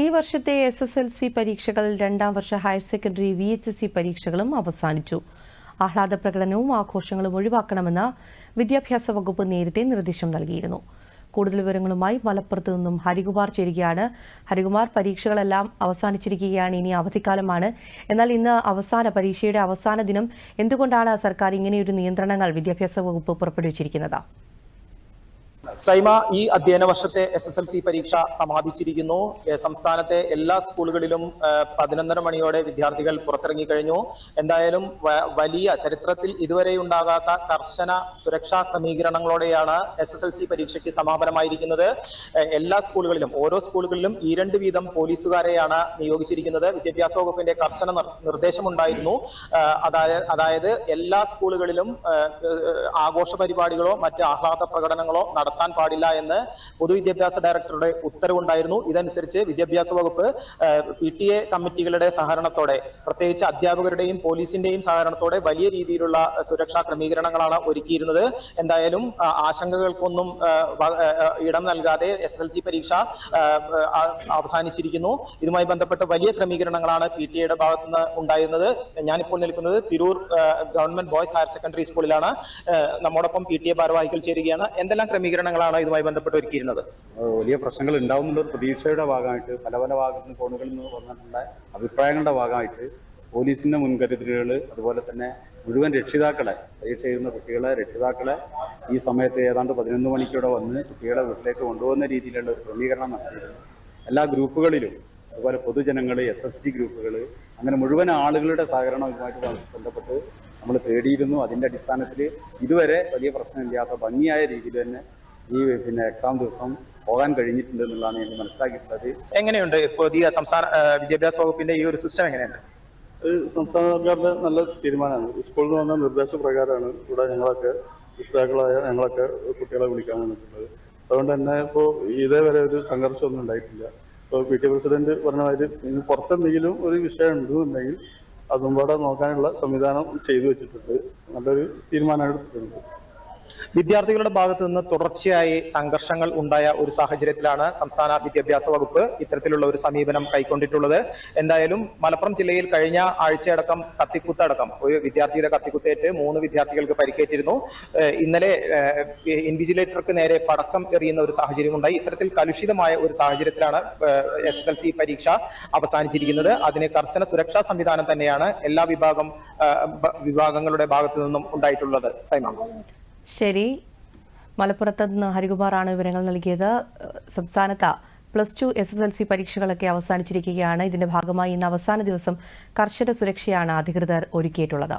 ഈ വർഷത്തെ S S L C പരീക്ഷകൾ രണ്ടാം വർഷ higher secondary V H S പരീക്ഷകളും അവസാനിച്ചു. ആഹ്ലാദ പ്രകടനവും ആഘോഷങ്ങളും ഒഴിവാക്കണമെന്ന് വിദ്യാഭ്യാസ വകുപ്പ് നേരത്തെ നിർദ്ദേശം നൽകിയിരുന്നു. കൂടുതൽ വിവരങ്ങളുമായി മലപ്പുറത്ത് നിന്നും ഹരികുമാർ ചേരുകയാണ്. ഹരികുമാർ പരീക്ഷകളെല്ലാം അവസാനിച്ചിരിക്കുകയാണ്. ഇനി അവധിക്കാലമാണ്. എന്നാൽ ഇന്ന് അവസാന പരീക്ഷയുടെ അവസാന ദിനം. എന്തുകൊണ്ടാണ് സർക്കാർ ഇങ്ങനെയൊരു നിയന്ത്രണങ്ങൾ വിദ്യാഭ്യാസ വകുപ്പ് പുറപ്പെടുവിച്ചിരിക്കുന്നത്? സൈമ ഈ അധ്യയന വർഷത്തെ എസ് എസ് എൽ സി പരീക്ഷ സമാപിച്ചിരിക്കുന്നു. സംസ്ഥാനത്തെ എല്ലാ സ്കൂളുകളിലും പതിനൊന്നര മണിയോടെ വിദ്യാർത്ഥികൾ പുറത്തിറങ്ങി കഴിഞ്ഞു. എന്തായാലും വലിയ ചരിത്രത്തിൽ ഇതുവരെ ഉണ്ടാകാത്ത കർശന സുരക്ഷാ ക്രമീകരണങ്ങളോടെയാണ് എസ് എസ് എൽ സി പരീക്ഷയ്ക്ക് സമാപനമായിരിക്കുന്നത്. എല്ലാ സ്കൂളുകളിലും ഓരോ സ്കൂളുകളിലും ഈ രണ്ട് വീതം പോലീസുകാരെയാണ് നിയോഗിച്ചിരിക്കുന്നത്. വിദ്യാഭ്യാസ വകുപ്പിന്റെ കർശന നിർദ്ദേശം നിർദ്ദേശമുണ്ടായിരുന്നു. അതായത് അതായത് എല്ലാ സ്കൂളുകളിലും ആഘോഷ പരിപാടികളോ മറ്റ് ആഹ്ലാദ പ്രകടനങ്ങളോ നടത്താൻ പാടില്ല എന്ന് പൊതുവിദ്യാഭ്യാസ ഡയറക്ടറുടെ ഉത്തരവുണ്ടായിരുന്നു. ഇതനുസരിച്ച് വിദ്യാഭ്യാസ വകുപ്പ് പി ടി എ കമ്മിറ്റികളുടെ സഹകരണത്തോടെ പ്രത്യേകിച്ച് അധ്യാപകരുടെയും പോലീസിന്റെയും സഹകരണത്തോടെ വലിയ രീതിയിലുള്ള സുരക്ഷാ ക്രമീകരണങ്ങളാണ് ഒരുക്കിയിരുന്നത്. എന്തായാലും ആശങ്കകൾക്കൊന്നും ഇടം നൽകാതെ എസ് എൽ സി പരീക്ഷ അവസാനിച്ചിരിക്കുന്നു. ഇതുമായി ബന്ധപ്പെട്ട് വലിയ ക്രമീകരണങ്ങളാണ് പി ടി എയുടെ ഭാഗത്തു നിന്ന് ഉണ്ടായിരുന്നത്. ഞാനിപ്പോൾ നിൽക്കുന്നത് Tirur government boys higher secondary സ്കൂളിലാണ്. നമ്മോടൊപ്പം പി ടി എ ഭാരവാഹികൾ ചേരുകയാണ്. എന്തെല്ലാം ക്രമീകരണങ്ങളാണ് ഇതുമായി ബന്ധപ്പെട്ട് ഒരുക്കിയിരുന്നത്. വലിയ പ്രശ്നങ്ങൾ ഉണ്ടാവും എന്നുള്ള ഒരു പ്രതീക്ഷയുടെ ഭാഗമായിട്ട് പല പല ഭാഗത്തു നിന്ന് കോണുകളിൽ നിന്ന് വന്നിട്ടുള്ള അഭിപ്രായങ്ങളുടെ ഭാഗമായിട്ട് പോലീസിന്റെ മുൻകരുതലുകൾ അതുപോലെ തന്നെ മുഴുവൻ രക്ഷിതാക്കളെ പരീക്ഷ ചെയ്യുന്ന കുട്ടികളെ രക്ഷിതാക്കളെ ഈ സമയത്ത് ഏതാണ്ട് പതിനൊന്ന് മണിക്കൂടെ വന്ന് കുട്ടികളെ വീട്ടിലേക്ക് കൊണ്ടുപോകുന്ന രീതിയിലുള്ള ഒരു ക്രമീകരണം നടത്തിയിരുന്നു എല്ലാ ഗ്രൂപ്പുകളിലും അതുപോലെ പൊതുജനങ്ങൾ എസ് എസ് ജി ഗ്രൂപ്പുകൾ അങ്ങനെ മുഴുവൻ ആളുകളുടെ സഹകരണം ഇതുമായിട്ട് ബന്ധപ്പെട്ട് നമ്മൾ തേടിയിരുന്നു. അതിന്റെ അടിസ്ഥാനത്തിൽ ഇതുവരെ വലിയ പ്രശ്നമില്ലാത്ത ഭംഗിയായ രീതിയിൽ തന്നെ ഈ പിന്നെ എക്സാം ദിവസം പോകാൻ കഴിഞ്ഞിട്ടുണ്ട് എന്നുള്ളതാണ് എനിക്ക് മനസ്സിലാക്കിയിട്ടുള്ളത്. എങ്ങനെയുണ്ട് പുതിയ സംസ്ഥാന വിദ്യാഭ്യാസ വകുപ്പിന്റെ ഈ ഒരു സിസ്റ്റം എങ്ങനെയുണ്ട്? സംസ്ഥാന സർക്കാരിന്റെ നല്ല തീരുമാനമാണ്. സ്കൂളിൽ നിന്ന് വന്ന നിർദ്ദേശപ്രകാരമാണ് ഇവിടെ ഞങ്ങളൊക്കെ രക്ഷിതാക്കളായ ഞങ്ങളൊക്കെ കുട്ടികളെ വിളിക്കാൻ വന്നിട്ടുള്ളത്. അതുകൊണ്ട് തന്നെ ഇപ്പോൾ ഇതേവരെ ഒരു സംഘർഷമൊന്നും ഉണ്ടായിട്ടില്ല. ഇപ്പോൾ പി ടി പ്രസിഡന്റ് പറഞ്ഞ മാതിരി ഇനി പുറത്തെന്തെങ്കിലും ഒരു വിഷയം ഉണ്ടെന്നുണ്ടെങ്കിൽ അതും കൂടെ നോക്കാനുള്ള സംവിധാനം ചെയ്തു വെച്ചിട്ടുണ്ട്. നല്ലൊരു തീരുമാനം എടുത്തിട്ടുണ്ട് വിദ്യാർത്ഥികളുടെ ഭാഗത്ത് നിന്ന് തുടർച്ചയായി സംഘർഷങ്ങൾ ഉണ്ടായ ഒരു സാഹചര്യത്തിലാണ് സംസ്ഥാന വിദ്യാഭ്യാസ വകുപ്പ് ഇത്തരത്തിലുള്ള ഒരു സമീപനം കൈക്കൊണ്ടിട്ടുള്ളത്. എന്തായാലും മലപ്പുറം ജില്ലയിൽ കഴിഞ്ഞ ആഴ്ചയടക്കം കത്തിക്കുത്തടക്കം ഒരു വിദ്യാർത്ഥിയുടെ കത്തിക്കുത്തേറ്റ് മൂന്ന് വിദ്യാർത്ഥികൾക്ക് പരിക്കേറ്റിരുന്നു. ഇന്നലെ ഇൻവിജിലേറ്റർക്ക് നേരെ പടക്കം എറിയുന്ന ഒരു സാഹചര്യം ഉണ്ടായി ഇത്തരത്തിൽ കലുഷിതമായ ഒരു സാഹചര്യത്തിലാണ് എസ് എസ് എൽ സി പരീക്ഷ അവസാനിച്ചിരിക്കുന്നത്. അതിന് കർശന സുരക്ഷാ സംവിധാനം തന്നെയാണ് എല്ലാ വിഭാഗം വിഭാഗങ്ങളുടെ ഭാഗത്തു നിന്നും ഉണ്ടായിട്ടുള്ളത്. സൈമ. ശരി. മലപ്പുറത്ത് നിന്ന് ഹരികുമാറാണ് വിവരങ്ങൾ നൽകിയത്. സംസ്ഥാനത്ത് plus two S S L C പരീക്ഷകളൊക്കെ അവസാനിച്ചിരിക്കുകയാണ്. ഇതിന്റെ ഭാഗമായി ഇന്ന് അവസാന ദിവസം കർശന സുരക്ഷയാണ് അധികൃതർ ഒരുക്കിയിട്ടുള്ളത്.